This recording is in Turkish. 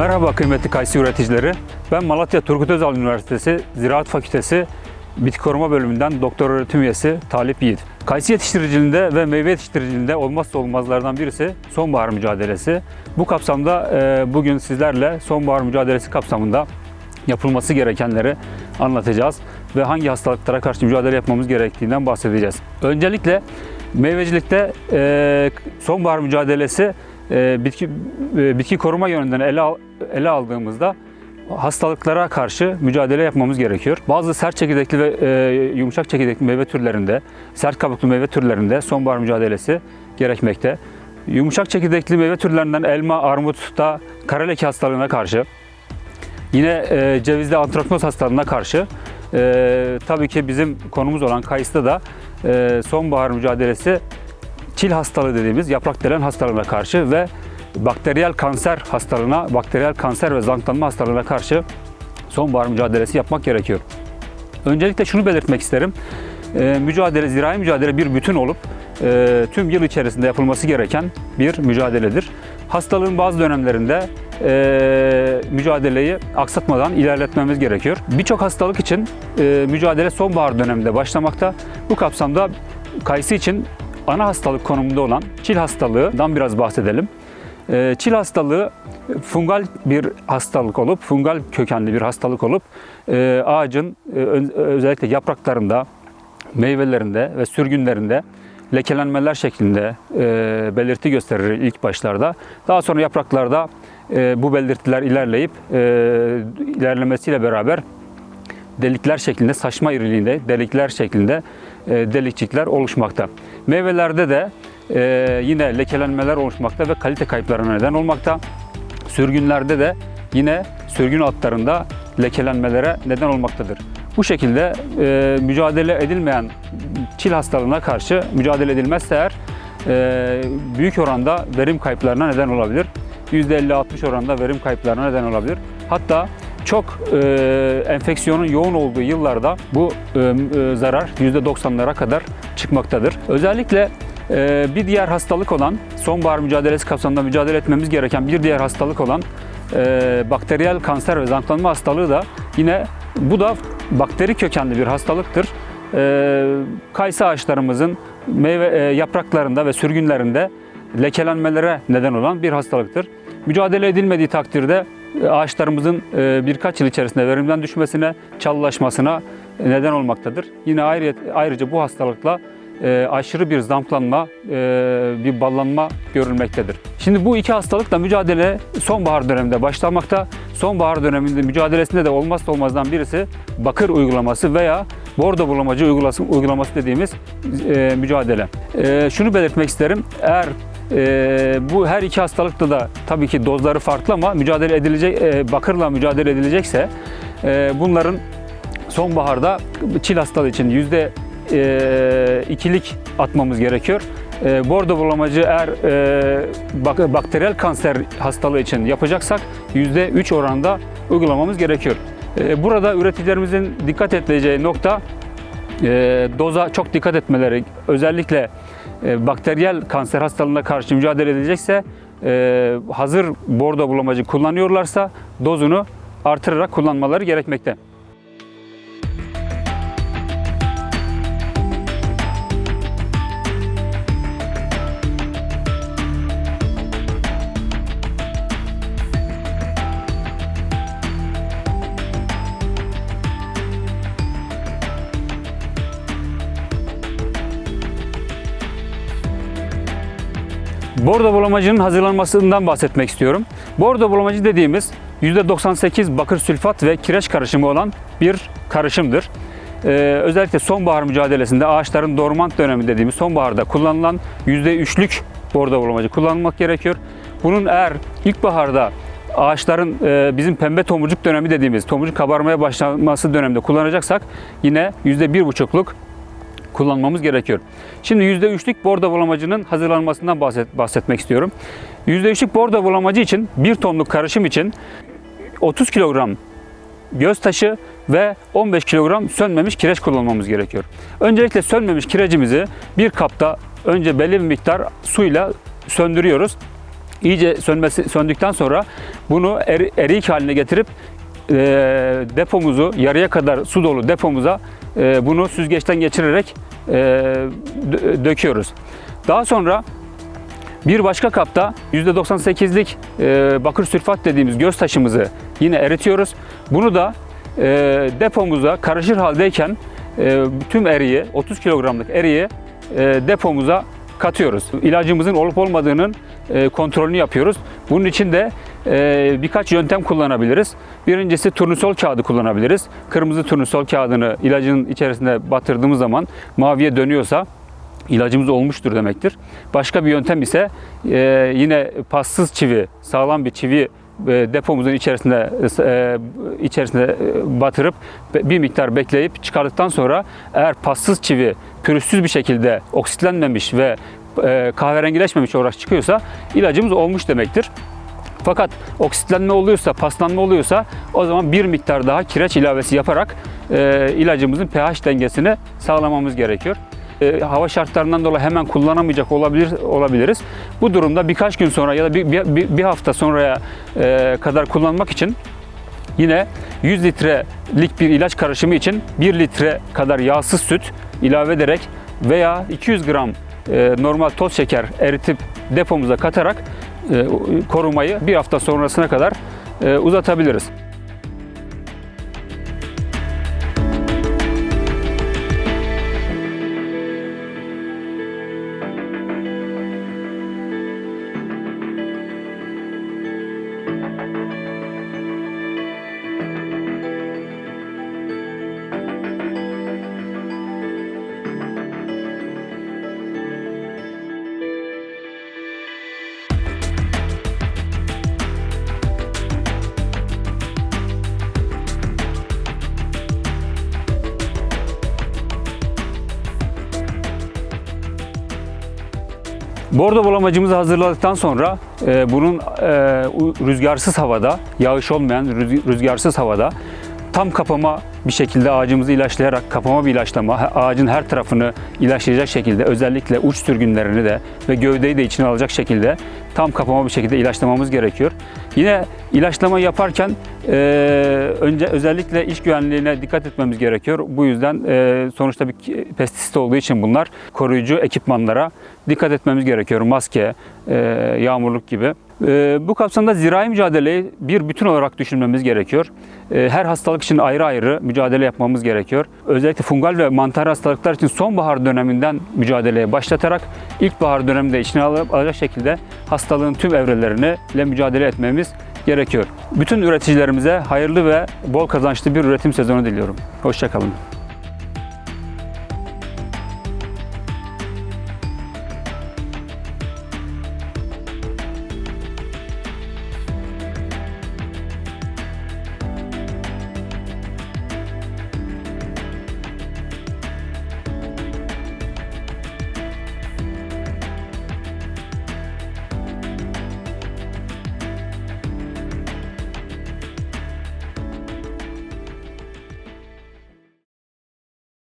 Merhaba kıymetli kayısı üreticileri. Ben Malatya Turgut Özal Üniversitesi Ziraat Fakültesi Bitki Koruma Bölümünden doktor öğretim üyesi Talip Yiğit. Kayısı yetiştiriciliğinde ve meyve yetiştiriciliğinde olmazsa olmazlardan birisi sonbahar mücadelesi. Bu kapsamda e, bugün sizlerle sonbahar mücadelesi kapsamında yapılması gerekenleri anlatacağız ve hangi hastalıklara karşı mücadele yapmamız gerektiğinden bahsedeceğiz. Öncelikle meyvecilikte e, sonbahar mücadelesi bitki e, bitki koruma yönünden ele ele aldığımızda hastalıklara karşı mücadele yapmamız gerekiyor. Bazı sert çekirdekli ve e, yumuşak çekirdekli meyve türlerinde, sert kabuklu meyve türlerinde sonbahar mücadelesi gerekmekte. Yumuşak çekirdekli meyve türlerinden elma, armutta kara leke hastalığına karşı, Yine e, cevizde antraknoz hastalığına karşı e, tabii ki bizim konumuz olan kayısıda da e, sonbahar mücadelesi çil hastalığı dediğimiz yaprak delen hastalığına karşı ve bakteriyel kanser hastalığına, bakteriyel kanser ve zanklanma hastalığına karşı sonbahar mücadelesi yapmak gerekiyor. Öncelikle şunu belirtmek isterim. E, mücadele, zirai mücadele bir bütün olup e, tüm yıl içerisinde yapılması gereken bir mücadeledir. Hastalığın bazı dönemlerinde e, mücadeleyi aksatmadan ilerletmemiz gerekiyor. Birçok hastalık için e, mücadele sonbahar döneminde başlamakta. Bu kapsamda kayısı için ana hastalık konumunda olan çil hastalığından biraz bahsedelim. Ee, Çil hastalığı fungal bir hastalık olup, fungal kökenli bir hastalık olup e, ağacın e, özellikle yapraklarında, meyvelerinde ve sürgünlerinde lekelenmeler şeklinde e, belirti gösterir ilk başlarda. Daha sonra yapraklarda bu belirtiler ilerleyip ilerlemesiyle beraber delikler şeklinde, saçma iriliğinde delikler şeklinde delikçikler oluşmakta. Meyvelerde de e, yine lekelenmeler oluşmakta ve kalite kayıplarına neden olmakta. Sürgünlerde de yine sürgün altlarında lekelenmelere neden olmaktadır. Bu şekilde e, mücadele edilmeyen çil hastalığına karşı mücadele edilmezse eğer e, büyük oranda verim kayıplarına neden olabilir. %50-60 oranda verim kayıplarına neden olabilir. Hatta çok e, enfeksiyonun yoğun olduğu yıllarda bu e, e, zarar %90'lara kadar çıkmaktadır. Özellikle e, bir diğer hastalık olan sonbahar mücadelesi kapsamında mücadele etmemiz gereken bir diğer hastalık olan e, bakteriyel kanser ve zanklanma hastalığı da yine bu da bakteri kökenli bir hastalıktır. E, kayısı ağaçlarımızın meyve e, yapraklarında ve sürgünlerinde lekelenmelere neden olan bir hastalıktır. Mücadele edilmediği takdirde ağaçlarımızın e, birkaç yıl içerisinde verimden düşmesine, çalılaşmasına neden olmaktadır. Yine ayrı, ayrıca bu hastalıkla e, aşırı bir zamplanma, e, bir ballanma görülmektedir. Şimdi bu iki hastalıkla mücadele sonbahar döneminde başlamakta. Sonbahar döneminde mücadelesinde de olmazsa olmazdan birisi bakır uygulaması veya bordo bulamacı uygulaması, dediğimiz e, mücadele. E, şunu belirtmek isterim. Eğer e, bu her iki hastalıkta da tabii ki dozları farklı ama mücadele edilecek e, bakırla mücadele edilecekse e, bunların sonbaharda çil hastalığı için yüzde e, ikilik atmamız gerekiyor. E, bordo bulamacı eğer e, bak- bakteriyel kanser hastalığı için yapacaksak yüzde üç oranda uygulamamız gerekiyor. E, burada üreticilerimizin dikkat edeceği nokta e, doza çok dikkat etmeleri. Özellikle e, bakteriyel kanser hastalığına karşı mücadele edilecekse e, hazır bordo bulamacı kullanıyorlarsa dozunu artırarak kullanmaları gerekmekte. Bordo bulamacının hazırlanmasından bahsetmek istiyorum. Bordo bulamacı dediğimiz %98 bakır sülfat ve kireç karışımı olan bir karışımdır. Ee, özellikle sonbahar mücadelesinde ağaçların dormant dönemi dediğimiz sonbaharda kullanılan %3'lük bordo bulamacı kullanılmak gerekiyor. Bunun eğer ilkbaharda ağaçların e, bizim pembe tomurcuk dönemi dediğimiz tomurcuk kabarmaya başlaması döneminde kullanacaksak yine %1,5'luk kullanmamız gerekiyor. Şimdi %3'lük bordo bulamacının hazırlanmasından bahset, bahsetmek istiyorum. %3'lük bordo bulamacı için 1 tonluk karışım için 30 kilogram göz taşı ve 15 kilogram sönmemiş kireç kullanmamız gerekiyor. Öncelikle sönmemiş kirecimizi bir kapta önce belli bir miktar suyla söndürüyoruz. iyice sönmesi söndükten sonra bunu eri, eriyik haline getirip e, depomuzu yarıya kadar su dolu depomuza e, bunu süzgeçten geçirerek e, dö- döküyoruz. Daha sonra bir başka kapta %98'lik e, bakır sülfat dediğimiz göz taşımızı yine eritiyoruz. Bunu da e, depomuza karışır haldeyken e, tüm eriği, 30 kilogramlık eriği e, depomuza katıyoruz. İlacımızın olup olmadığının e, kontrolünü yapıyoruz. Bunun için de birkaç yöntem kullanabiliriz. Birincisi turnusol kağıdı kullanabiliriz. Kırmızı turnusol kağıdını ilacın içerisine batırdığımız zaman maviye dönüyorsa ilacımız olmuştur demektir. Başka bir yöntem ise e, yine passız çivi, sağlam bir çivi e, depomuzun içerisinde e, içerisinde batırıp bir miktar bekleyip çıkardıktan sonra eğer passız çivi pürüzsüz bir şekilde oksitlenmemiş ve kahverengileşmemiş olarak çıkıyorsa ilacımız olmuş demektir. Fakat oksitlenme oluyorsa, paslanma oluyorsa o zaman bir miktar daha kireç ilavesi yaparak e, ilacımızın pH dengesini sağlamamız gerekiyor. E, hava şartlarından dolayı hemen kullanamayacak olabilir olabiliriz. Bu durumda birkaç gün sonra ya da bir, bir, bir- hafta sonraya e, kadar kullanmak için Yine 100 litrelik bir ilaç karışımı için 1 litre kadar yağsız süt ilave ederek veya 200 gram e, normal toz şeker eritip depomuza katarak korumayı bir hafta sonrasına kadar e, uzatabiliriz. Bordo bulamacımızı hazırladıktan sonra e, bunun e, rüzgarsız havada, yağış olmayan rüz- rüzgarsız havada tam kapama bir şekilde ağacımızı ilaçlayarak kapama bir ilaçlama, ağacın her tarafını ilaçlayacak şekilde özellikle uç sürgünlerini de ve gövdeyi de içine alacak şekilde tam kapama bir şekilde ilaçlamamız gerekiyor. Yine ilaçlama yaparken e, önce özellikle iş güvenliğine dikkat etmemiz gerekiyor. Bu yüzden e, sonuçta bir pestisit olduğu için bunlar koruyucu ekipmanlara dikkat etmemiz gerekiyor. Maske, e, yağmurluk gibi. E, bu kapsamda zirai mücadeleyi bir bütün olarak düşünmemiz gerekiyor. E, her hastalık için ayrı ayrı mücadele yapmamız gerekiyor. Özellikle fungal ve mantar hastalıklar için sonbahar döneminden mücadeleye başlatarak ilkbahar döneminde içine alacak şekilde hastalığın tüm evrelerini ile mücadele etmemiz gerekiyor. Bütün üreticilerimize hayırlı ve bol kazançlı bir üretim sezonu diliyorum. Hoşçakalın.